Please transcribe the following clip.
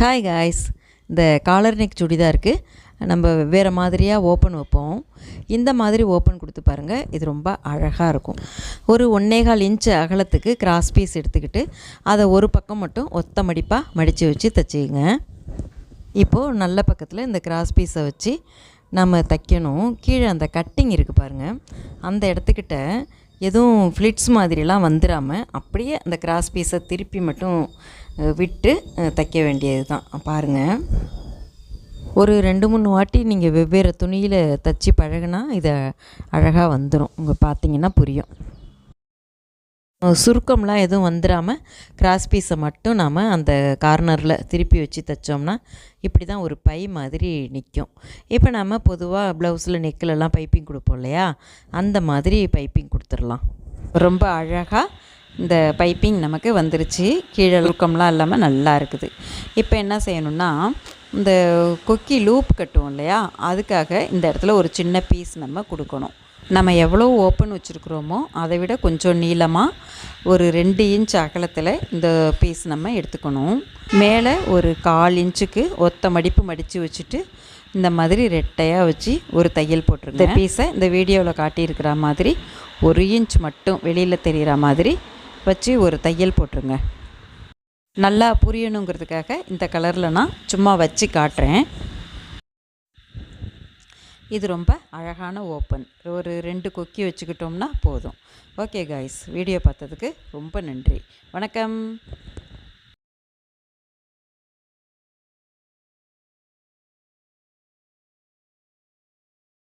Hi guys இந்த collar neck சுடிதாருக்கு நம்ம வேறு மாதிரியாக ஓப்பன் வைப்போம். இந்த மாதிரி ஓப்பன் கொடுத்து பாருங்கள் இது ரொம்ப அழகாக இருக்கும். ஒரு ஒன்னேகால் இன்ச் அகலத்துக்கு கிராஸ் பீஸ் எடுத்துக்கிட்டு அதை ஒரு பக்கம் மட்டும் ஒத்த மடிப்பாக மடித்து வச்சு தைச்சிங்க இப்போது நல்ல பக்கத்தில் இந்த கிராஸ் பீஸை வச்சு நம்ம தைக்கணும். கீழே அந்த கட்டிங் இருக்குது பாருங்கள் அந்த இடத்துக்கிட்ட எதுவும் ஃப்ளிட்ஸ் மாதிரிலாம் வந்துடாமல் அப்படியே அந்த கிராஸ் பீஸை திருப்பி மட்டும் விட்டு தைக்க வேண்டியது தான் பாருங்கள் ஒரு ரெண்டு மூணு வாட்டி நீங்கள் வெவ்வேறு துணியில் தைச்சி பழகுனா இதை அழகாக வந்துடும் உங்கள் பார்த்தீங்கன்னா புரியும். சுருக்கம்லாம் எதுவும் வந்துடாமல் கிராஸ் பீஸை மட்டும் நாம் அந்த கார்னரில் திருப்பி வச்சு தைச்சோம்னா இப்படி தான் ஒரு பை மாதிரி நிற்கும் இப்போ நம்ம பொதுவாக ப்ளவுஸில் நெக்கிலெல்லாம் பைப்பிங் கொடுப்போம் இல்லையா? அந்த மாதிரி பைப்பிங் கொடுத்துடலாம். ரொம்ப அழகாக இந்த பைப்பிங் நமக்கு வந்துருச்சு. கீழே சுருக்கம்லாம் இல்லாமல் நல்லா இருக்குது. இப்போ என்ன செய்யணும்னா இந்த கொக்கி லூப் கட்டுவோம் இல்லையா? அதுக்காக இந்த இடத்துல ஒரு சின்ன பீஸ் நம்ம கொடுக்கணும். நம்ம எவ்வளோ ஓப்பன் வச்சுருக்குறோமோ அதை விட கொஞ்சம் நீளமாக ஒரு ரெண்டு இன்ச் அகலத்தில் இந்த பீஸ் நம்ம எடுத்துக்கணும். மேலே ஒரு கால் இன்ச்சுக்கு ஒத்த மடிப்பு மடித்து வச்சுட்டு இந்த மாதிரி ரெட்டையாக வச்சு ஒரு தையல் போட்டிருங்க. இந்த பீஸை இந்த வீடியோவில் காட்டியிருக்கிற மாதிரி ஒரு இன்ச் மட்டும் வெளியில் தெரிகிற மாதிரி வச்சு ஒரு தையல் போட்டுருங்க. நல்லா புரியணுங்கிறதுக்காக இந்த கலரில் நான் சும்மா வச்சு காட்டுறேன். இது ரொம்ப அழகான ஓப்பன். ஒரு ரெண்டு கொக்கி வச்சுக்கிட்டோம்னா போதும். ஓகே காய்ஸ் வீடியோ பார்த்ததுக்கு ரொம்ப நன்றி. வணக்கம்.